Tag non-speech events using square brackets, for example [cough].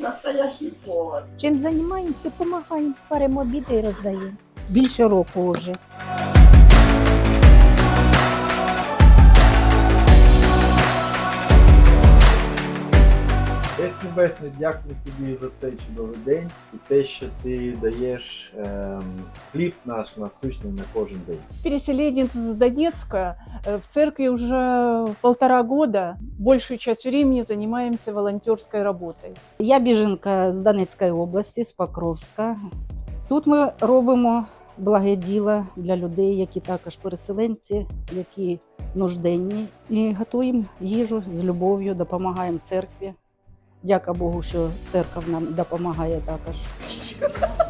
настоящий повар. Чим займаємося, допомагаємо, паримо обіди і роздаємо. Більше року вже. Десь Небесний, дякую тобі за цей чудовий день і те, що ти даєш ем, хліб наш насущний на кожен день. Переселенец из Донецка. Э, В церкви уже полтора года. Большую часть времени занимаемся волонтерской работой. Я біженка з Донецької області, з Покровська. Тут ми робимо благе діло для людей, які також переселенці, які нужденні, і готуємо їжу з любов'ю, допомагаємо церкві. Дяка Богу, що церква нам допомагає також. [laughs]